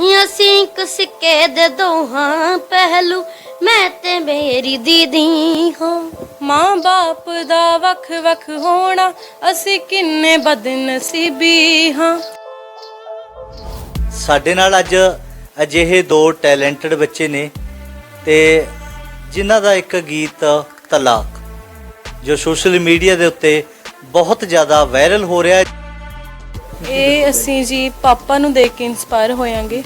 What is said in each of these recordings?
ਅਸੀਂ ਇੱਕ ਸਿੱਕੇ ਦੇ ਦੋਹਾਂ ਪਹਿਲੂ, ਮੈਂ ਤੇ ਮੇਰੀ ਦੀਦੀ ਹਾਂ। ਮਾਂ ਬਾਪ ਦਾ ਵੱਖ ਵੱਖ ਹੋਣਾ, ਅਸੀਂ ਕਿੰਨੇ ਬਦਨਸੀਬੀ ਹਾਂ। ਸਾਡੇ ਨਾਲ ਅੱਜ ਅਜਿਹੇ ਦੋ ਟੈਲੈਂਟਡ ਬੱਚੇ ਨੇ ਤੇ ਜਿਨ੍ਹਾਂ ਦਾ ਇੱਕ ਗੀਤ ਤਲਾਕ, ਜੋ ਸੋਸ਼ਲ ਮੀਡੀਆ ਦੇ ਉੱਤੇ ਬਹੁਤ ਜ਼ਿਆਦਾ ਵਾਇਰਲ ਹੋ ਰਿਹਾ ਹੈ। ਇਹ ਅਸੀਂ ਜੀ ਪਾਪਾ ਨੂੰ ਦੇਖ ਕੇ ਇਨਸਪਾਇਰ ਹੋਇਆਂਗੇ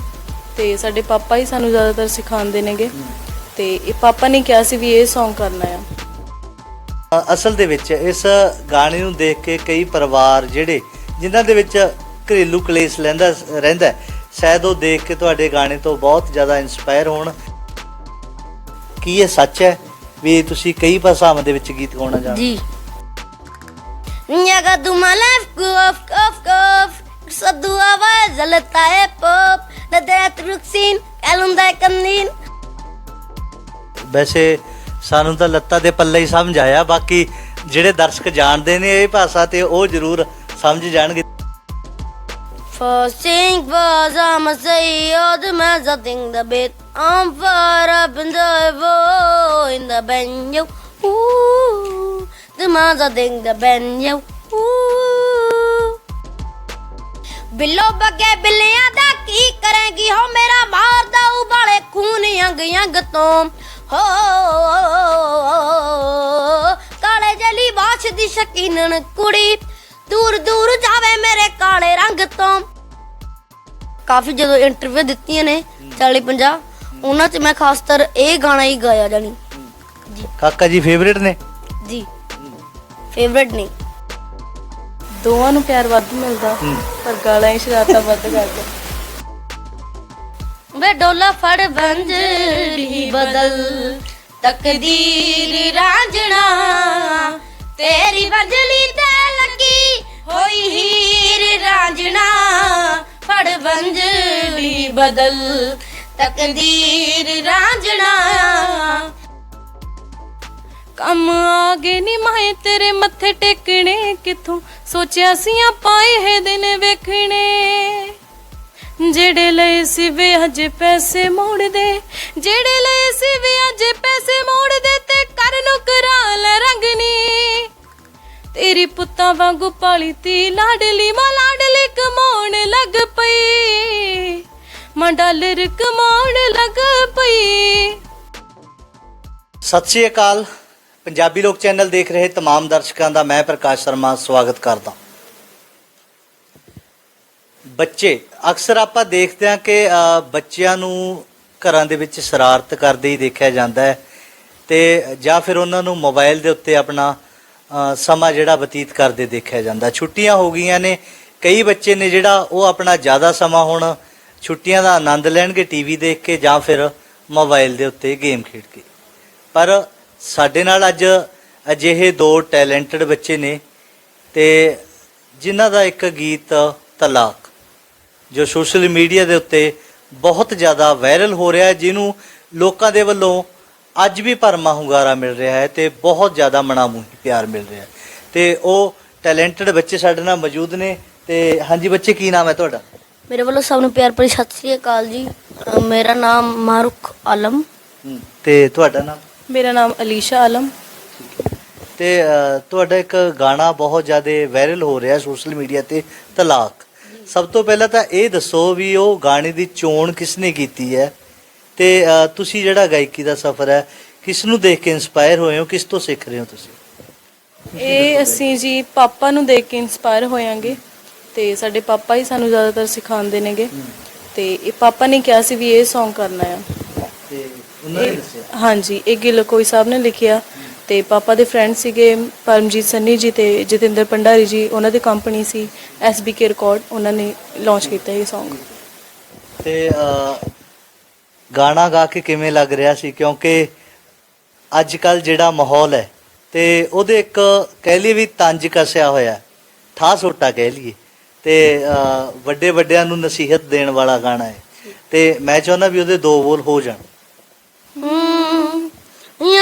ਤੇ ਸਾਡੇ ਪਾਪਾ ਹੀ ਸਾਨੂੰ ਜ਼ਿਆਦਾਤਰ ਸਿਖਾਉਂਦੇ ਨੇਗੇ ਤੇ ਇਹ ਪਾਪਾ ਨੇ ਕਿਹਾ ਸੀ ਵੀ ਇਹ Song ਕਰਨਾ ਆ। ਅਸਲ ਦੇ ਵਿੱਚ ਇਸ ਗਾਣੇ ਨੂੰ ਦੇਖ ਕੇ ਕਈ ਪਰਿਵਾਰ ਜਿਹੜੇ ਜਿਨ੍ਹਾਂ ਦੇ ਵਿੱਚ ਘਰੇਲੂ ਕਲੇਸ਼ ਲੈਂਦਾ ਰਹਿੰਦਾ ਹੈ, ਸ਼ਾਇਦ ਉਹ ਦੇਖ ਕੇ ਤੁਹਾਡੇ ਗਾਣੇ ਤੋਂ ਬਹੁਤ ਜ਼ਿਆਦਾ ਇਨਸਪਾਇਰ ਹੋਣ। ਕੀ ਇਹ ਸੱਚ ਹੈ ਵੀ ਤੁਸੀਂ ਕਈ ਭਾਸ਼ਾਵਾਂ ਦੇ ਵਿੱਚ ਗੀਤ ਗਾਉਣਾ ਜਾਣਦੇ ਜੀ। Niaga duma lew, guf, guf, guf Saduava zalata hai pop Nadrat ruksin, kalunda kamnin ਵੈਸੇ ਸਾਨੂੰ ਤਾਂ ਲੱਤਾਂ ਦੇ ਪੱਲੇ ਹੀ ਸਮਝ ਆਇਆ ਬਾਕੀ ਜਿਹੜੇ ਦਰਸ਼ਕ ਜਾਣਦੇ ਨੇ ਇਹ ਭਾਸ਼ਾ ਤੇ ਉਹ ਜ਼ਰੂਰ ਸਮਝ ਜਾਣਗੇ Fasting was I'm a sayyid, mazating the bit. I'm far up in the bow, in the venue. Ooh. The man's a thing the banjo ooh ਬਿੱਲੋ ਬੱਗੇ ਬਿੱਲਿਆਂ ਦਾ ਕੀ ਕਰੇਗੀ ਹੋ ਮੇਰਾ ਮਾਰਦਾ ਉਬਾਲੇ ਖੂਨ ਅੰਗ ਅੰਗ ਤੋਂ ਹੋ ਕਾਲੇ ਜਲੀ ਬਾਛ ਦੀ ਸ਼ਕੀਨਣ ਕੁੜੀ ਦੂਰ ਦੂਰ ਜਾਵੇ ਮੇਰੇ ਕਾਲੇ ਰੰਗ ਤੋਂ ਕਾਫੀ ਜਦੋਂ ਇੰਟਰਵਿਊ ਦਿੱਤੀਆਂ ਨੇ 40 50 ਉਹਨਾਂ 'ਚ ਮੈਂ ਖਾਸਤਰ ਇਹ ਗਾਣਾ ਹੀ ਗਾਇਆ ਜਾਣੀ। ਕਾਕਾ ਜੀ ਫੇਵਰੇਟ ਨੇ? ਜੀ। ਫੇਵਰਟ ਨਹੀਂ। ਦੋਵਾਂ ਨੂੰ ਪਿਆਰ ਵੱਧ ਮਿਲਦਾ। ਪਰ ਗਾਲਾਂ ਹੀ ਸ਼ਰਾਰਤਾਂ ਵੱਧ ਕਰਦੇ ਵੇ ਡੋਲਾ ਫੜ ਬੰਜਰੀ ਬਦਲ ਤਕਦੀਰ ਰਾਂਝਣਾ। ਤੇਰੀ ਬੰਜਲੀ ਤੇ ਲੱਗੀ ਹੋਈ ਹੀਰ ਰਾਂਝਣਾ। ਫੜ ਬੰਜਲੀ ਬਦਲ ਤਕਦੀਰ ਰਾਂਝਣਾ। ਕੰਮ ਆ ਗਏ ਨੀ ਮਾਏ ਤੇਰੇ ਮੱਥੇ ਟੇਕਣੇ, ਕਿਥੋਂ ਸੋਚਿਆ ਸੀ ਆਪਾਂ ਇਹ ਦਿਨ ਵੇਖਣੇ। ਜਿਹੜੇ ਲਏ ਸੀ ਵੇ ਅਜੇ ਪੈਸੇ ਮੋੜ ਜਿਹੜੇ ਲਏ ਸੀ ਵੇ ਅਜੇ ਪੈਸੇ ਮੋੜ ਤੇ ਕਰ ਨੂੰ ਲੈ ਰੰਗਨੀ। ਤੇਰੀ ਪੁੱਤਾਂ ਵਾਂਗੂ ਪਾਲੀ ਤੀ ਲਾਡਲੀ, ਮਾਂ ਲਾਡਲੀ ਕਮਾਉਣ ਲੱਗ ਪਈ। ਮਾਂ ਡਾਲਰ ਕਮਾਉਣ ਲੱਗ ਪਈ। ਸਤਿ ਸ਼੍ਰੀ ਅਕਾਲ। ਪੰਜਾਬੀ ਲੋਕ ਚੈਨਲ ਦੇਖ ਰਹੇ तमाम ਦਰਸ਼ਕਾਂ ਦਾ ਮੈਂ ਪ੍ਰਕਾਸ਼ ਸ਼ਰਮਾ ਸਵਾਗਤ ਕਰਦਾ ਬੱਚੇ ਅਕਸਰ ਆਪਾਂ ਦੇਖਦੇ ਹਾਂ ਕਿ ਅ, ਬੱਚਿਆਂ ਨੂੰ ਘਰਾਂ ਦੇ ਵਿੱਚ ਸ਼ਰਾਰਤ ਕਰਦੇ ਹੀ ਦੇਖਿਆ ਜਾਂਦਾ ਹੈ ਤੇ ਜਾਂ ਫਿਰ ਉਹਨਾਂ ਨੂੰ ਮੋਬਾਈਲ ਦੇ ਉੱਤੇ ਆਪਣਾ ਅ, ਸਮਾਂ ਜਿਹੜਾ ਬਤੀਤ ਕਰਦੇ ਦੇਖਿਆ ਜਾਂਦਾ ਛੁੱਟੀਆਂ ਹੋ ਗਈਆਂ ਨੇ ਕਈ ਬੱਚੇ ਨੇ ਜਿਹੜਾ ਉਹ ਆਪਣਾ ਜ਼ਿਆਦਾ ਸਮਾਂ ਹੁਣ ਛੁੱਟੀਆਂ ਦਾ ਆਨੰਦ ਲੈਣਗੇ ਟੀਵੀ ਦੇਖ ਕੇ ਜਾਂ ਫਿਰ ਮੋਬਾਈਲ ਦੇ ਉੱਤੇ ਗੇਮ ਖੇਡ ਕੇ ਪਰ ਸਾਡੇ ਨਾਲ ਅੱਜ ਅਜਿਹੇ ਦੋ ਟੈਲੈਂਟਡ ਬੱਚੇ ਨੇ ਤੇ ਜਿਨ੍ਹਾਂ ਦਾ ਇੱਕ ਗੀਤ ਤਲਾਕ ਜੋ ਸੋਸ਼ਲ ਮੀਡੀਆ ਦੇ ਉੱਤੇ ਬਹੁਤ ਜ਼ਿਆਦਾ ਵਾਇਰਲ ਹੋ ਰਿਹਾ ਹੈ ਜਿਹਨੂੰ ਲੋਕਾਂ ਦੇ ਵੱਲੋਂ ਅੱਜ ਵੀ ਭਰਮਾ ਹੁੰਗਾਰਾ ਮਿਲ ਰਿਹਾ ਹੈ ਤੇ ਬਹੁਤ ਜ਼ਿਆਦਾ ਮਨਾਮੂਹੀ ਪਿਆਰ ਮਿਲ ਰਿਹਾ ਹੈ। ਤੇ ਉਹ ਟੈਲੈਂਟਡ ਬੱਚੇ ਸਾਡੇ ਨਾਲ ਮੌਜੂਦ ਨੇ ਤੇ ਹਾਂਜੀ ਬੱਚੇ ਕੀ ਨਾਮ ਹੈ ਤੁਹਾਡਾ? ਮੇਰੇ ਵੱਲੋਂ ਸਭ ਨੂੰ ਪਿਆਰ ਭਰੀ ਸਤਿ ਸ੍ਰੀ ਅਕਾਲ ਜੀ। ਮੇਰਾ ਨਾਮ ਮਾਰੂਖ ਆਲਮ। ਤੇ ਤੁਹਾਡਾ ਨਾਮ? ਮੇਰਾ ਨਾਮ ਅਲੀਸ਼ਾ ਆਲਮ। ਤੇ ਅ, ਤੁਹਾਡਾ ਇੱਕ ਗਾਣਾ ਬਹੁਤ ਜ਼ਿਆਦਾ ਵਾਇਰਲ ਹੋ ਰਿਹਾ ਸੋਸ਼ਲ ਮੀਡੀਆ ਤੇ ਤਲਾਕ। ਸਭ ਤੋਂ ਪਹਿਲਾਂ ਤਾਂ ਇਹ ਦੱਸੋ ਵੀ ਉਹ ਗਾਣੇ ਦੀ ਚੋਣ ਕਿਸਨੇ ਕੀਤੀ ਹੈ? ਤੇ ਅ, ਤੁਸੀਂ ਜਿਹੜਾ ਗਾਇਕੀ ਦਾ ਸਫ਼ਰ ਹੈ ਕਿਸ ਨੂੰ ਦੇਖ ਕੇ ਇਨਸਪਾਇਰ ਹੋਏ ਹੋ? ਕਿਸ ਤੋਂ ਸਿੱਖ ਰਹੇ ਹੋ ਤੁਸੀਂ? ਇਹ ਅਸੀਂ ਜੀ ਪਾਪਾ ਨੂੰ ਦੇਖ ਕੇ ਇਨਸਪਾਇਰ ਹੋਇਆਂਗੇ। ਤੇ ਸਾਡੇ ਪਾਪਾ ਹੀ ਸਾਨੂੰ ਜ਼ਿਆਦਾਤਰ ਸਿਖਾਉਂਦੇ ਨੇਗੇ। ਤੇ ਇਹ ਪਾਪਾ ਨੇ ਕਿਹਾ ਸੀ ਵੀ ਇਹ Song ਕਰਨਾ ਆ। ਤੇ ਉਹਨਾਂ ਨੇ ਇਹ- ਦੱਸਿਆ? ਹਾਂਜੀ ਇਹ ਗਿੱਲ ਕੋਈ ਸਾਹਿਬ ਨੇ ਲਿਖਿਆ ਤੇ ਪਾਪਾ ਦੇ ਫਰੈਂਡ ਸੀਗੇ ਪਰਮਜੀਤ ਸੰਨੀ ਜੀ ਤੇ ਜਤਿੰਦਰ ਪੰਡਾਰੀ ਜੀ ਉਹਨਾਂ ਦੀ ਕੰਪਨੀ ਸੀ ਐਸਬੀਕੇ ਰਿਕਾਰਡ ਉਹਨਾਂ ਨੇ ਲਾਂਚ ਕੀਤਾ ਇਹ Song ਤੇ ਗਾਣਾ ਗਾ ਕੇ ਕਿਵੇਂ ਲੱਗ ਰਿਹਾ ਸੀ? ਕਿਉਂਕਿ ਅੱਜ ਕੱਲ ਜਿਹੜਾ ਮਾਹੌਲ ਹੈ ਤੇ ਉਹਦੇ ਇੱਕ ਕਹਿ ਲਈਏ ਵੀ ਤੰਜ ਕਸਿਆ ਹੋਇਆ ਠਾ ਸੋਟਾ ਕਹਿ ਲਈਏ। ਤੇ ਵੱਡੇ ਵੱਡਿਆਂ ਨੂੰ ਨਸੀਹਤ ਦੇਣ ਵਾਲਾ ਗਾਣਾ ਹੈ। ਤੇ ਮੈਂ ਚਾਹੁੰਦਾ ਵੀ ਉਹਦੇ ਦੋ ਬੋਲ ਹੋ ਜਾਣ।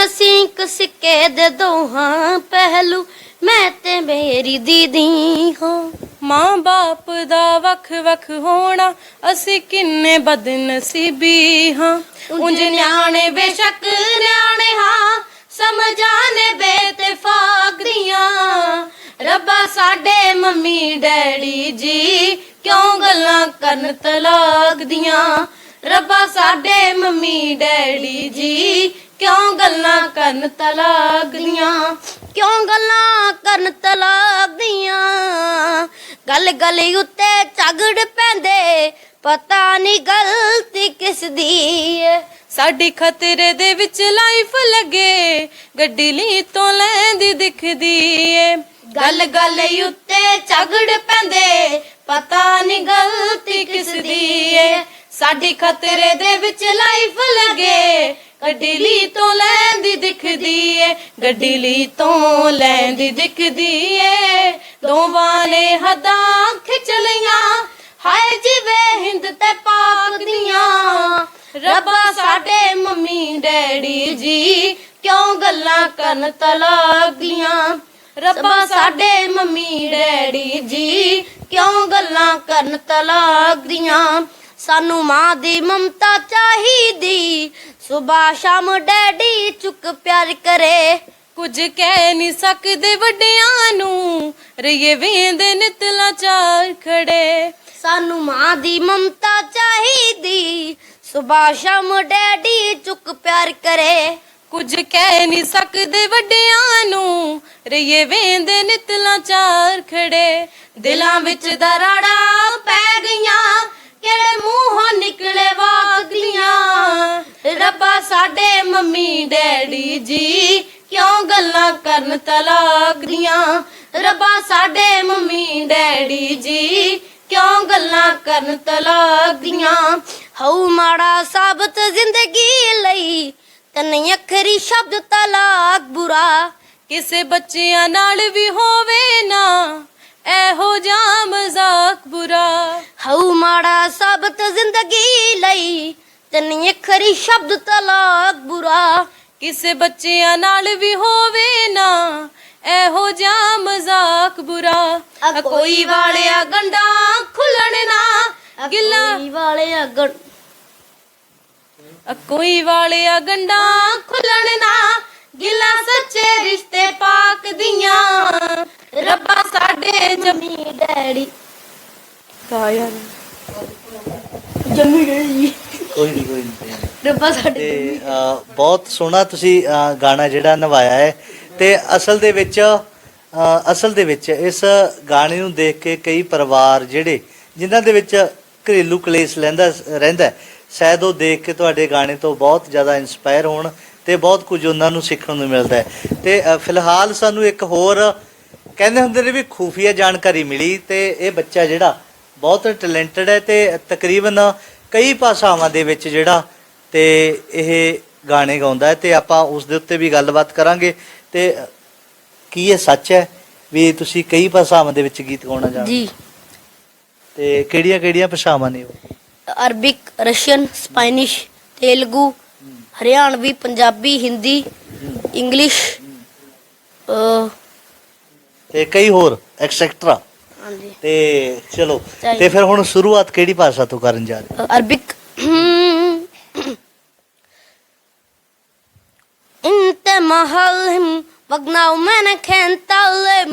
ਅਸੀਂ ਇੱਕ ਸਿੱਕੇ ਦੇ ਦੋਹਾਂ ਪਹਿਲੂ, ਮੈਂ ਤੇ ਮੇਰੀ ਦੀਦੀ ਹਾਂ। ਮਾਂ ਬਾਪ ਦਾ ਵੱਖ ਵੱਖ ਹੋਣਾ, ਅਸੀਂ ਕਿੰਨੇ ਬਦਨਸੀਬੀ ਹਾਂ। ਉਂਝ ਨਿਆਣੇ ਬੇਸ਼ੱਕ ਨਿਆਣੇ ਹਾਂ, ਸਮਝਾਨੇ ਬੇਤਫਾਕ ਦੀਆਂ। ਰੱਬਾ ਸਾਡੇ ਮੰਮੀ ਡੈਡੀ ਜੀ, ਕਿਉਂ ਗੱਲਾਂ ਕਰਨ ਤਲਾਕ ਦੀਆਂ? ਰੱਬਾ ਸਾਡੇ ਮੰਮੀ ਡੈਡੀ ਜੀ, ਕਿਉਂ ਗੱਲਾਂ ਕਰਨ ਤਲਾਕ ਦੀਆਂ? ਕਿਉਂ ਗੱਲਾਂ ਕਰਨ ਤਲਾਕ ਦੀਆਂ? ਗੱਲ ਗੱਲ ਉੱਤੇ ਝਗੜ ਪੈਂਦੇ, ਪਤਾ ਨਹੀਂ ਗਲਤੀ ਕਿਸ ਦੀ ਏ। ਸਾਡੀ ਖਤਰੇ ਦੇ ਵਿੱਚ ਲਾਈਫ ਲੱਗੇ, ਗੱਡੀ ਲਈ ਤੋਂ ਲੈਂਦੀ ਦਿਖਦੀ ਏ। ਗੱਲ ਗੱਲ ਉੱਤੇ ਝਗੜ ਪੈਂਦੇ, ਪਤਾ ਨਹੀਂ ਗਲਤੀ ਕਿਸ ਦੀ ਏ। ਸਾਡੀ ਖਤਰੇ ਦੇ ਵਿੱਚ ਲਾਈਫ ਲੱਗੇ। ਗੱਡੀ ਲਈ ਤੋਂ ਲੈਂਦੀ ਦਿਖਦੀ ਏ, ਗੱਡੀ ਲਈ ਤੋਂ ਲੈਂਦੀ ਦਿਖਦੀ ਏ। ਦੋਵਾਂ ਨੇ ਹੱਦਾਂ ਖਿੱਚ ਲਈਆਂ ਹਾਏ ਜਿਵੇਂ ਹਿੰਦ ਤੇ ਪਾਕ ਦੀਆਂ। ਰੱਬਾ ਸਾਡੇ ਮੰਮੀ ਡੈਡੀ ਜੀ, ਕਿਉਂ ਗੱਲਾਂ ਕਰਨ ਤਲਾਕ ਦੀਆਂ? ਰੱਬਾ ਸਾਡੇ ਮੰਮੀ ਡੈਡੀ ਜੀ, ਕਿਉਂ ਗੱਲਾਂ ਕਰਨ ਤਲਾਕ ਦੀਆਂ? ਸਾਨੂੰ ਮਾਂ ਦੀ ਮਮਤਾ ਚਾਹੀਦੀ। ਸਵੇਰ ਸ਼ਾਮ ਡੈਡੀ ਚੁੱਕ ਪਿਆਰ ਕਰੇ। ਕੁਝ ਕਹਿ ਨਹੀਂ ਸਕਦੇ ਵੱਡਿਆਂ ਨੂੰ ਰਈਏ ਵੇਂਦੇ ਨਿਤਲਾ ਚਾਰ ਖੜੇ। ਸਾਨੂੰ ਮਾਂ ਦੀ ਮਮਤਾ ਚਾਹੀਦੀ। ਸਵੇਰ ਸ਼ਾਮ ਡੈਡੀ ਚੁੱਕ ਪਿਆਰ ਕਰੇ। ਕੁਝ ਕਹਿ ਨਹੀਂ ਸਕਦੇ ਵੱਡਿਆਂ ਨੂੰ ਰਈਏ ਵੇਂਦੇ ਨਿਤਲਾ ਚਾਰ ਖੜੇ। ਦਿਲਾਂ ਵਿੱਚ ਦਰਾੜਾਂ ਪੈ ਗਈਆਂ ਕਿਹੜੇ ਮੂੰਹੋਂ ਨਿਕਲੇ ਵਾਗਲੀਆਂ ਰੱਬਾ ਸਾਡੇ ਮੰਮੀ ਡੈਡੀ ਜੀ, ਕਿਉਂ ਗੱਲਾਂ ਕਰਨ ਤਲਾਕ ਦੀਆਂ? ਰੱਬਾ ਸਾਡੇ ਮੰਮੀ ਡੈਡੀ ਜੀ, ਕਿਉਂ ਗੱਲਾਂ ਕਰਨ ਤਲਾਕ ਦੀਆਂ? ਹਉ ਮਾੜਾ ਸਾਬਤ ਜ਼ਿੰਦਗੀ ਲਈ, ਤਨ ਅੱਖਰੀ ਸ਼ਬਦ ਤਲਾਕ ਬੁਰਾ। ਕਿਸੇ ਬੱਚਿਆਂ ਨਾਲ ਵੀ ਹੋਵੇ ਨਾ ਇਹੋ ਜਿਹਾ ਮਜ਼ਾਕ ਬੁਰਾ। ਹਉ ਮਾੜਾ ਸਾਬਤ ਜ਼ਿੰਦਗੀ ਲਈ ਤਨ ਅੱਖਰੀ ਸ਼ਬਦ ਤਲਾਕ ਬੁਰਾ। ਕਿਸੇ ਬੱਚਿਆਂ ਨਾਲ ਵੀ ਹੋਵੇ ਨਾ ਇਹੋ ਜਿਹਾ ਮਜ਼ਾਕ ਬੁਰਾ। ਆ ਕੋਈ ਵਾਲਿਆ ਗੰਡਾਂ ਖੁੱਲਣ ਨਾ ਗਿੱਲਾ। ਕੋਈ ਵਾਲੇ ਅਗਣ ਆ ਕੋਈ ਵਾਲਿਆ ਗੰਡਾਂ ਖੁੱਲਣ ਨਾ ਗਿੱਲਾ ਸੱਚੇ ਰਿਸ਼ਤੇ ਪਾਕ ਦੀਆਂ। ਰੱਬਾ ਸਾਡੇ ਜਮੀ ਡੈਡੀ ਕਾਇਆ ਜਮੀ ਡੈਡੀ ਕੋਈ ਨਹੀਂ ਕੋਈ ਨਹੀਂ ਰੱਬਾ ਸਾਡੇ ਤੇ ਅ, ਬਹੁਤ ਸੋਹਣਾ ਤੁਸੀਂ ਅ, ਗਾਣਾ ਜਿਹੜਾ ਨਵਾਇਆ ਹੈ। ਤੇ ਅਸਲ ਦੇ ਵਿੱਚ ਅ, ਅਸਲ ਦੇ ਵਿੱਚ ਇਸ ਗਾਣੇ ਨੂੰ ਦੇਖ ਕੇ ਕਈ ਪਰਿਵਾਰ ਜਿਹੜੇ ਜਿਨ੍ਹਾਂ ਦੇ ਵਿੱਚ ਘਰੇਲੂ ਕਲੇਸ਼ ਲੈਂਦਾ ਰਹਿੰਦਾ ਹੈ, ਸ਼ਾਇਦ ਉਹ ਦੇਖ ਕੇ ਤੁਹਾਡੇ ਗਾਣੇ ਤੋਂ ਬਹੁਤ ਜ਼ਿਆਦਾ ਇਨਸਪਾਇਰ ਹੋਣ ਤੇ ਬਹੁਤ ਕੁਝ ਉਹਨਾਂ ਨੂੰ ਸਿੱਖਣ ਨੂੰ ਮਿਲਦਾ ਹੈ। ਤੇ ਅ, ਫਿਲਹਾਲ ਸਾਨੂੰ ਇੱਕ ਹੋਰ ਕਹਿੰਦੇ ਹੁੰਦੇ ਨੇ ਵੀ ਖੂਫੀਆ ਜਾਣਕਾਰੀ ਮਿਲੀ ਤੇ ਇਹ ਬੱਚਾ ਜਿਹੜਾ ਬਹੁਤ ਟੈਲੈਂਟਡ ਹੈ ਤੇ ਤਕਰੀਬਨ ਕਈ ਭਾਸ਼ਾਵਾਂ ਦੇ ਵਿੱਚ ਜਿਹੜਾ ਤੇ ਇਹ ਗਾਣੇ ਗਾਉਂਦਾ ਹੈ ਤੇ ਆਪਾਂ ਉਸ ਦੇ ਉੱਤੇ ਵੀ ਗੱਲਬਾਤ ਕਰਾਂਗੇ ਤੇ ਕੀ ਇਹ ਸੱਚ ਹੈ ਵੀ ਤੁਸੀਂ ਕਈ ਭਾਸ਼ਾਵਾਂ ਦੇ ਵਿੱਚ ਗੀਤ ਗਾਉਣਾ ਜਾਣਦੇ ਜੀ। ਤੇ ਕਿਹੜੀਆਂ ਕਿਹੜੀਆਂ ਭਾਸ਼ਾਵਾਂ ਨੇ ਉਹ? Arabic Russian Spanish Telugu Haryanvi Punjabi Hindi English ਅ ਤੇ ਕਈ ਹੋਰ ਐਕਸੈਕਟਰਾ ਹਾਂਜੀ ਤੇ ਚਲੋ ਚਾਹੀਏ। ਤੇ ਫਿਰ ਹੁਣ ਸ਼ੁਰੂਆਤ ਕਿਹੜੀ ਭਾਸ਼ਾ ਤੋਂ ਕਰਨ ਜਾ ਰਹੇ أربك انت محلهم مقنع ومانا كان تعلم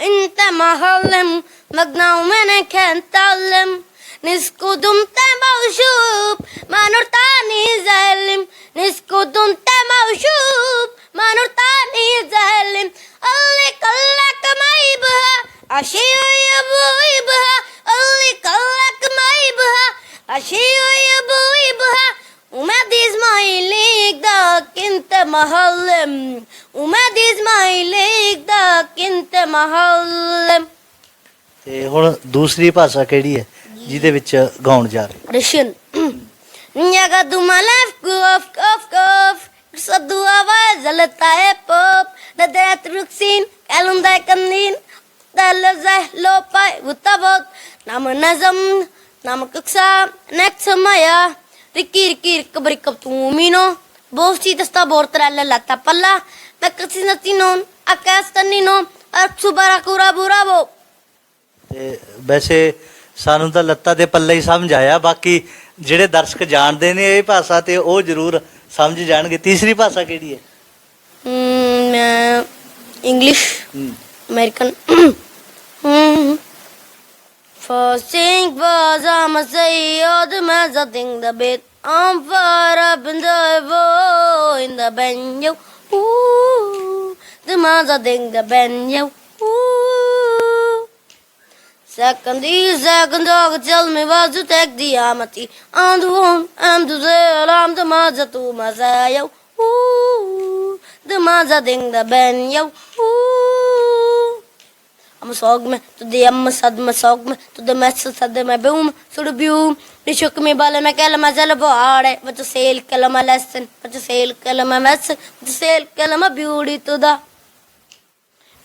انت محلهم مقنع ومانا كان تعلم نسكو دمت موشوب ما نرتاني زلم نسكو دمت موشوب ما نرتاني زلم اللي كلك ما يبها عشي يبو يبها اللي كلك ما يبها عشي يبو يبها وما دي اسماعيليك داك انت محلم وما دي اسماعيليك داك انت محلم ਤੇ ਹੁਣ ਦੂਸਰੀ ਭਾਸ਼ਾ ਕਿਹੜੀ ਹੈ ਜਿਹਦੇ ਵਿੱਚ ਗਾਉਣ ਜਾ ਰਹੇ Russian Nyaga duma lef kuf kuf kuf Sadu awal zalata e pop Nadara truksin kalunda kandin Dala zah lopai utabot Nama nazam Nama kuksa Nek samaya Riki riki rikab rikab tumino Bosti tasta bortralla lata palla Nakasi natinon Akas taninon Aksubara kura burabo ਤੇ ਵੈਸੇ ਸਾਨੂੰ ਤਾਂ ਲੱਤਾਂ ਦੇ ਪੱਲੇ ਹੀ ਸਮਝ ਆਇਆ ਬਾਕੀ ਜਿਹੜੇ ਦਰਸ਼ਕ ਜਾਣਦੇ ਨੇ ਇਹ ਭਾਸ਼ਾ ਤੇ ਉਹ ਜ਼ਰੂਰ ਸਮਝ ਜਾਣਗੇ ਤੀਸਰੀ ਭਾਸ਼ਾ ਕਿਹੜੀ ਹੈ Hmm, ਮੈਂ ਇੰਗਲਿਸ਼ ਹੂੰ American. First thing was I'm a say all the man's a thing the bit I'm far up in the vo in the banjo. Ooh, the man's a thing the banjo. Ooh. Second the second dog tell me what to take the amity. I'm the one, I'm the zero, I'm the man's a to my sayo. Ooh, the man's a thing the banjo. Ooh. I'm a sog me to the amma sad ma sog me to the mess sad my boom so the boom they shook me ball me kala ma zala boare but to sail kala ma lesson but to sail kala ma mess but to sail kala ma beauty to the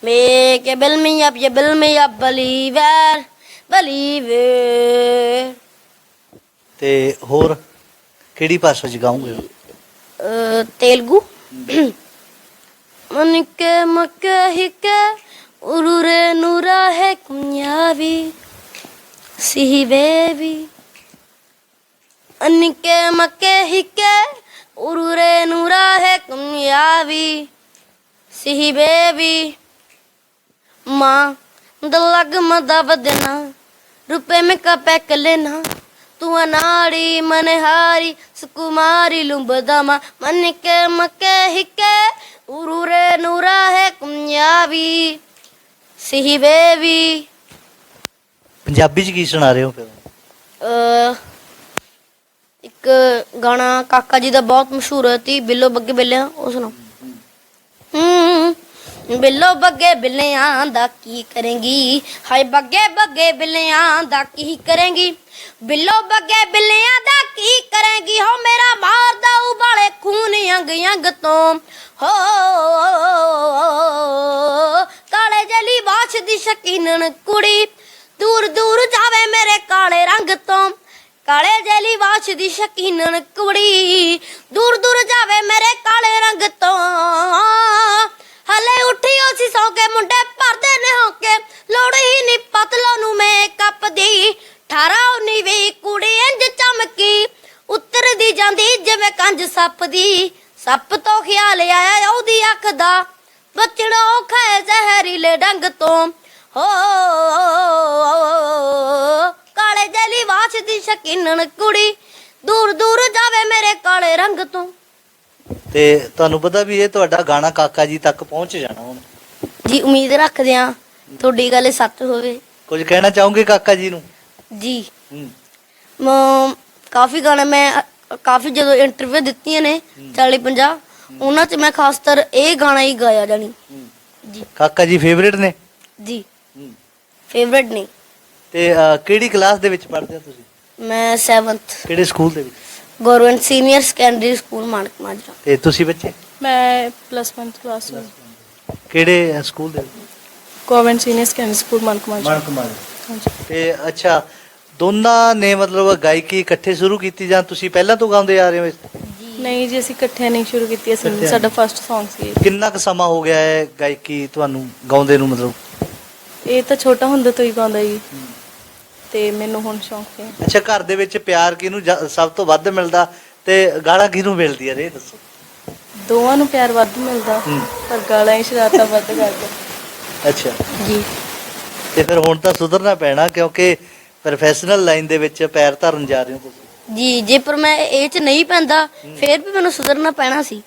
Make you build me up, you build me up, believer, believer. ਤੇ ਹੋਰ ਕਿਹੜੀ ਭਾਸ਼ਾ ਚ ਗਾਉਂਗੇ? ਅਹ, ਤੇਲਗੂ। ਮਨਕੇ ਮਕੇ ਹਿਕੇ ਉਰੂਰੇ ਨੂਰਾ ਹੈ ਕੁਨਿਆਵੀ ਸਿਹੀ baby. ਅਨਕੇ ਮਕੇ ਹਿਕੇ ਉਰੂਰੇ ਨੂਰਾ ਹੈ ਕੁਨਿਆਵੀ ਸਿਹੀ baby. माँ दलग मदा बदना रुपए में का पैक लेना तू अनाड़ी मनहारी सुकुमारी लुंबदमा मन के मके हिके उरूरे नूरा है कुंयावी सिही बेबी ਪੰਜਾਬੀ ਚ ਕੀ ਸੁਣਾ ਰਹੇ ਹੋ ਫਿਰ ਅਹ, ਇੱਕ ਗਾਣਾ ਕਾਕਾ ਜੀ ਦਾ ਬਹੁਤ ਮਸ਼ਹੂਰ ਸੀ ਬਿੱਲੋ ਬੱਗੇ ਬਿੱਲਿਆਂ ਉਹ ਸੁਣਾਓ ਹੂੰ ਬਿੱਲੋ ਬੱਗੇ ਬਿੱਲਿਆਂ ਦਾ ਕੀ ਕਰੇਂਗੀ? ਹਾਏ ਬੱਗੇ ਬੱਗੇ ਬਿੱਲਿਆਂ ਦਾ ਕੀ ਕਰੇਂਗੀ? ਬਿੱਲੋ ਬੱਗੇ ਬਿੱਲਿਆਂ ਦਾ ਕੀ ਕਰੇਂਗੀ? ਹੋ ਮੇਰਾ ਮਾਰਦਾ ਉਬਾਲੇ ਖੂਨ ਅੰਗ ਅੰਗ ਤੋਂ। ਹੋ, ਕਾਲੇ ਜਲੀ ਬਾਛ ਦੀ ਸ਼ਕੀਨਣ ਕੁੜੀ, ਦੂਰ ਦੂਰ ਜਾਵੇ ਮੇਰੇ ਕਾਲੇ ਰੰਗ ਤੋਂ। ਕਾਲੇ ਜੈਲੀ ਵਾਸ਼ ਦੀ ਸ਼ਕੀਨਣ ਕੁੜੀ, ਦੂਰ ਦੂਰ ਜਾਵੇ ਮੇਰੇ ਕਾਲੇ ਰੰਗ ਤੋਂ। ਹਲੇ ਉੱਠੀ ਉਸੀ ਸੌ ਕੇ ਮੁੰਡੇ ਭਰਦੇ ਨੇ ਹੋਕੇ। ਲੋੜ ਹੀ ਨਹੀਂ ਪਤਲੋ ਨੂੰ ਮੇਕਅਪ ਦੀ। 18 19 ਵੀ ਕੁੜੀ ਇੰਜ ਚਮਕੀ। ਉੱਤਰਦੀ ਜਾਂਦੀ ਜਿਵੇਂ ਕੰਜ ਸੱਪ ਦੀ। ਸੱਪ ਤੋਂ ਖਿਆਲ ਆਇਆ ਉਹਦੀ ਅੱਖ ਦਾ। ਬਚਣਾ ਔਖਾ ਹੈ ਜ਼ਹਿਰੀਲੇ ਡੰਗ ਤੋਂ। ਹੋ, ਕਾਲੇ ਜਲੀ ਵਾਸ਼ ਦੀ ਸ਼ਕੀਨਣ ਕੁੜੀ। ਦੂਰ ਦੂਰ ਜਾਵੇ ਮੇਰੇ ਕਾਲੇ ਰੰਗ ਤੋਂ। ਤੇ ਤੁਹਾਨੂੰ ਪਤਾ ਵੀ ਇਹ ਤੁਹਾਡਾ ਗਾਣਾ ਕਾਕਾ ਜੀ ਤੱਕ ਪਹੁੰਚ ਜਾਣਾ ਹੁਣ। ਜੀ ਉਮੀਦ ਰੱਖਦੇ ਆ ਤੁਹਾਡੀ ਗੱਲ ਸੱਚ ਹੋਵੇ। ਕੁਝ ਕਹਿਣਾ ਚਾਹੋਗੇ ਕਾਕਾ ਜੀ ਨੂੰ? ਜੀ। ਹੂੰ। ਮ- ਕਾਫੀ ਗਾਣੇ ਮੈਂ ਕਾਫੀ ਜਦੋਂ ਇੰਟਰਵਿਊ ਦਿੱਤੀਆਂ ਨੇ 40 50 ਉਹਨਾਂ 'ਚ ਮੈਂ ਖਾਸ ਕਰ ਇਹ ਗਾਣਾ ਹੀ ਗਾਇਆ ਜਾਣੀ। ਜੀ। ਕਾਕਾ ਜੀ ਫੇਵਰੇਟ ਨੇ? ਜੀ। ਫੇਵਰਟ ਨਹੀਂ ਤੇ ਅਹ, ਕਿਹੜੀ ਕਲਾਸ ਦੇ ਵਿੱਚ ਪੜ੍ਹਦੇ ਹੋ ਤੁਸੀਂ? ਮੈਂ 7th ਕਿਹੜੇ ਸਕੂਲ ਦੇ ਵਿੱਚ? Government senior secondary school Manak Majra. ਤੇ ਤੁਸੀਂ ਬੱਚੇ? ਮੈਂ ਪਲੱਸ 1 ਕਲਾਸ ਵਿੱਚ ਕਿਹੜੇ ਸਕੂਲ ਦੇ? ਗਵਰਨਮੈਂਟ ਸੀਨੀਅਰ ਸੈਕੰਡਰੀ ਸਕੂਲ ਮਨਕਮਾਜ ਮਾਨਕਮਾਲ ਹਾਂਜੀ। ਤੇ ਅੱਛਾ ਦੋਨਾਂ ਨੇ ਮਤਲਬ ਗਾਇਕੀ ਇਕੱਠੇ ਸ਼ੁਰੂ ਕੀਤੀ ਜਾਂ ਤੁਸੀਂ ਪਹਿਲਾਂ ਤੋਂ ਗਾਉਂਦੇ ਆ ਰਹੇ ਹੋ ਨਹੀਂ ਜੀ ਅਸੀਂ ਇਕੱਠੇ ਨਹੀਂ ਸ਼ੁਰੂ ਕੀਤੀ ਅਸੀਂ ਸਾਡਾ ਫਰਸਟ Song ਸੀ। ਕਿੰਨਾ ਕੁ ਸਮਾਂ ਹੋ ਗਿਆ ਹੈ ਗਾਇਕੀ ਤੁਹਾਨੂੰ ਗਾਉਂਦੇ ਨੂੰ ਮਤਲਬ? ਇਹ ਤਾਂ ਛੋਟਾ ਹੁੰਦੇ ਤੋਂ ਹੀ ਗਾਉਂਦਾ ਜੀ। ਤੇ ਮੈਨੂੰ ਹੁਣ ਸ਼ੌਂਕ ਪਿਆ ਅੱਛਾ ਘਰ ਦੇ ਵਿੱਚ ਪਿਆਰ ਕਿਹਨੂੰ ਜਾ- ਸਭ ਤੋਂ ਵੱਧ ਮਿਲਦਾ ਤੇ ਗਾਲਾਂ ਕਿਹਨੂੰ ਮਿਲਦੀਆਂ ਨੇ ਇਹ ਦੱਸੋ। ਦੋਵਾਂ ਨੂੰ ਪਿਆਰ ਵੱਧ ਮਿਲਦਾ ਹੂੰ। ਪਰ ਗਾਲਾਂ ਹੀ ਸ਼ਰਾਰਤਾਂ ਵੱਧ ਕਰਦੇ। ਅੱਛਾ। ਜੀ। ਤੇ ਫਿਰ ਹੁਣ ਤਾਂ ਸੁਧਰਨਾ ਪੈਣਾ ਕਿਉਂਕਿ ਪ੍ਰੋਫੈਸ਼ਨਲ ਲਾਈਨ ਦੇ ਵਿੱਚ ਪੈਰ ਧਰਨ ਜਾ ਰਹੇ ਹੋ ਤੁਸੀਂ। ਜੀ ਜੇ ਪਰ ਮੈਂ ਇਹ ਚ ਨਹੀਂ ਪੈਂਦਾ ਫਿਰ ਵੀ ਮੈਨੂੰ ਸੁਧਰਨਾ ਪੈਣਾ ਸੀ।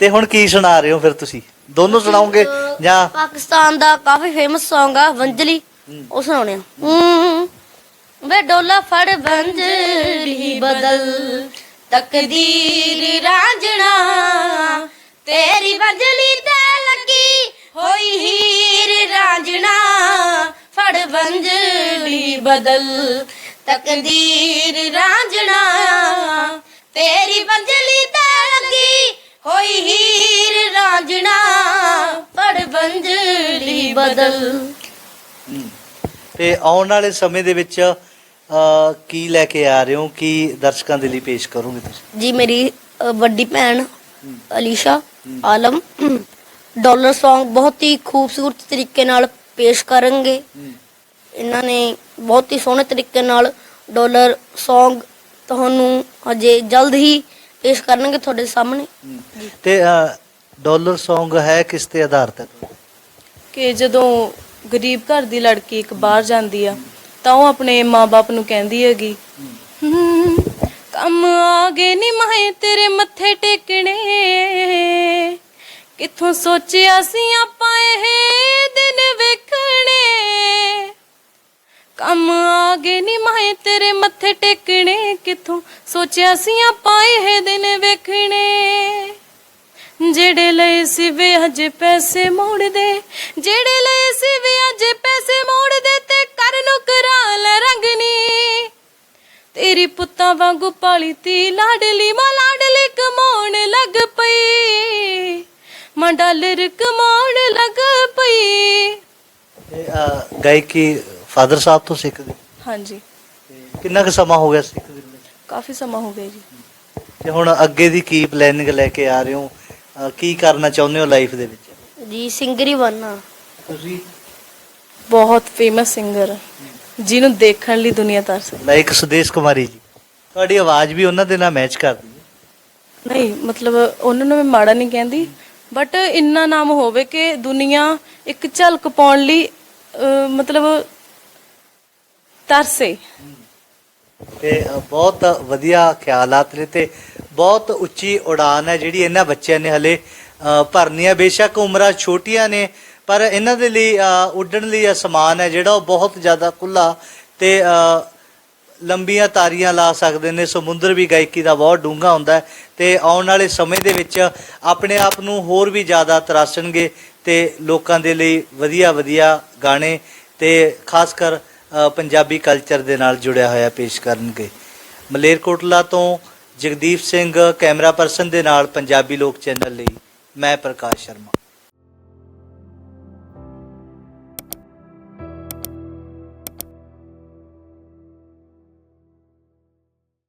ਤੇ ਹੁਣ ਕੀ ਸੁਣਾ ਰਹੇ ਹੋ ਫਿਰ ਤੁਸੀਂ? ਦੋਨੋਂ ਸੁਣਾਓਗੇ ਜਾਂ ਪਾਕਿਸਤਾਨ ਦਾ ਕਾਫੀ ਫੇਮਸ Song ਆ ਵੰਜਲੀ ਉਹ ਸੁਣਾਉਣੇ ਹੂੰ? ਵੇ ਡੋਲਾ ਫੜ ਵੰਜਲੀ ਬਦਲ, ਤਕਦੀਰ ਰਾਂਝਣਾ। ਤੇਰੀ ਬੰਜਲੀ ਤੇ ਲੱਗੀ ਹੋਈ ਹੀਰ ਰਾਂਝਣਾ। ਫੜ ਵੰਜਲੀ ਬਦਲ, ਤਕਦੀਰ ਰਾਂਝਣਾ। ਤੇਰੀ ਬੰਜਲੀ ਤੇ ਲੱਗੀ ਹੋਈ ਹੀਰ ਰਾਂਝਣਾ। ਫੜ ਵੰਜਲੀ ਬਦਲ। ਤੇ ਆਉਣ ਵਾਲੇ ਸਮੇਂ ਦੇ ਵਿੱਚ ਕੀ ਲੈ ਕੇ ਆ ਰਹੇ ਹੋ? ਕੀ ਦਰਸ਼ਕਾਂ ਦੇ ਲਈ ਪੇਸ਼ ਕਰੋਗੇ ਤੁਸੀਂ? ਜੀ ਮੇਰੀ ਅ, ਵੱਡੀ ਭੈਣ ਅਲੀਸ਼ਾ ਆਲਮ ਡਾਲਰ Song ਬਹੁਤ ਹੀ ਖੂਬਸੂਰਤ ਤਰੀਕੇ ਨਾਲ ਪੇਸ਼ ਕਰਨਗੇ। ਇਹਨਾਂ ਨੇ ਬਹੁਤ ਹੀ ਸੋਹਣੇ ਤਰੀਕੇ ਨਾਲ ਡਾਲਰ Song ਤੁਹਾਨੂੰ ਹਜੇ ਜਲਦ ਹੀ ਪੇਸ਼ ਕਰਨਗੇ ਤੁਹਾਡੇ ਸਾਹਮਣੇ। ਤੇ ਡਾਲਰ Song ਹੈ ਕਿਸ ਤੇ ਆਧਾਰਿਤ ਹੈ? ਕਿ ਜਦੋਂ ਗਰੀਬ ਘਰ ਦੀ ਲੜਕੀ ਇੱਕ ਬਾਹਰ ਜਾਂਦੀ ਆ, ਤਾਂ ਉਹ ਆਪਣੇ ਮਾਪੇ ਨੂੰ ਕਹਿੰਦੀ ਹੈਗੀ। ਕੰਮ ਆ ਗਏ ਨੀ ਮਾਏ ਤੇਰੇ ਮੱਥੇ ਟੇਕਣੇ। ਕਿੱਥੋਂ ਸੋਚਿਆ ਸੀ ਆਪਾਂ ਇਹ ਦਿਨ ਵੇਖਣੇ। ਕੰਮ ਆ ਗਏ ਮਾਏ ਤੇਰੇ ਮੱਥੇ ਟੇਕਣੇ। ਕਿੱਥੋਂ ਸੋਚਿਆ ਸੀ ਆਪਾਂ ਇਹ ਦਿਨ ਵੇਖਣੇ। ਜਿਹੜੇ ਲਏ ਸੀ ਵੇ ਹਜੇ ਪੈਸੇ ਮੋੜ ਦੇ ਜਿਹੜੇ ਪੁੱਤਾਂ ਵਾਂਗੂ ਪਾਲੀ ਤੀ ਲਾਡਲੀ ਮਾ ਲਾਡਲੀ ਕਮਾਉਣ ਲੱਗ ਪਈ। ਮਾਂ ਡਾਲਰ ਕਮਾਉਣ ਲੱਗ ਪਈ। ਤੇ ਅਹ, ਗਾਇਕੀ ਫਾਦਰ ਸਾਹਿਬ ਤੋਂ ਸਿੱਖਦੇ ਹਾਂਜੀ। ਤੇ ਕਿੰਨਾ ਕੁ ਸਮਾਂ ਹੋ ਗਿਆ ਸਿੱਖਦੇ ਨੂੰ? ਕਾਫੀ ਸਮਾਂ ਹੋ ਗਿਆ ਜੀ। ਤੇ ਹੁਣ ਅੱਗੇ ਦੀ ਕੀ ਪਲੈਨਿੰਗ ਲੈ ਕੇ ਆ ਰਹੇ ਹੋ? ਅਹ, ਕੀ ਕਰਨਾ ਚਾਹੁੰਦੇ ਹੋ ਲਾਈਫ ਦੇ ਵਿੱਚ? ਜੀ ਸਿੰਗਰ ਹੀ ਬਣਨਾ। ਤੁਸੀਂ? ਬਹੁਤ ਫੇਮਸ ਸਿੰਗਰ ਜਿਹਨੂੰ ਦੇਖਣ ਲਈ ਦੁਨੀਆ ਤਰਸ। ਲਾਈਕ ਸੁਦੇਸ਼ ਕੁਮਾਰੀ ਜੀ। ਤੁਹਾਡੀ ਆਵਾਜ਼ ਵੀ ਉਹਨਾਂ ਦੇ ਨਾਲ ਮੈਚ ਕਰਦੀ ਹੈ। ਨਹੀਂ ਮਤਲਬ ਉਹਨਾਂ ਨੂੰ ਮੈਂ ਮਾੜਾ ਨਹੀਂ ਕਹਿੰਦੀ ਬਟ ਇੰਨਾ ਨਾਮ ਹੋਵੇ ਕਿ ਦੁਨੀਆ ਇੱਕ ਝਲਕ ਪਾਉਣ ਲਈ ਅਹ, ਮਤਲਬ ਤਰਸੇ। ਤੇ ਅ, ਬਹੁਤ ਵਧੀਆ ਖਿਆਲਾਤ ਨੇ ਤੇ ਬਹੁਤ ਉੱਚੀ ਉਡਾਨ ਹੈ ਜਿਹੜੀ ਇਹਨਾਂ ਬੱਚਿਆਂ ਨੇ ਹਲੇ ਅ, ਭਰਨੀ ਹੈ ਬੇਸ਼ੱਕ ਉਮਰਾਂ ਛੋਟੀਆਂ ਨੇ ਪਰ ਇਹਨਾਂ ਦੇ ਲਈ ਅ, ਉੱਡਣ ਲਈ ਅਸਮਾਨ ਹੈ ਜਿਹੜਾ ਉਹ ਬਹੁਤ ਜ਼ਿਆਦਾ ਖੁੱਲਾ ਤੇ ਅ, ਲੰਬੀਆਂ ਤਾਰੀਆਂ ਲਾ ਸਕਦੇ ਨੇ, ਸਮੁੰਦਰ ਵੀ ਗਾਇਕੀ ਦਾ ਬਹੁਤ ਡੂੰਘਾ ਹੁੰਦਾ ਹੈ ਤੇ ਆਉਣ ਵਾਲੇ ਸਮੇਂ ਦੇ ਵਿੱਚ ਆਪਣੇ ਆਪ ਨੂੰ ਹੋਰ ਵੀ ਜ਼ਿਆਦਾ ਤਰਾਸ਼ਣਗੇ ਤੇ ਲੋਕਾਂ ਦੇ ਲਈ ਵਧੀਆ ਵਧੀਆ ਗਾਣੇ ਤੇ ਖਾਸ ਕਰ ਪੰਜਾਬੀ ਕਲਚਰ ਦੇ ਨਾਲ ਜੁੜਿਆ ਹੋਇਆ ਪੇਸ਼ ਕਰਨਗੇ। ਮਲੇਰਕੋਟਲਾ ਤੋਂ ਜਗਦੀਪ ਸਿੰਘ, ਕੈਮਰਾ ਪਰਸਨ ਦੇ ਨਾਲ ਪੰਜਾਬੀ ਲੋਕ ਚੈਨਲ ਲਈ ਮੈਂ ਪ੍ਰਕਾਸ਼ ਸ਼ਰਮਾ।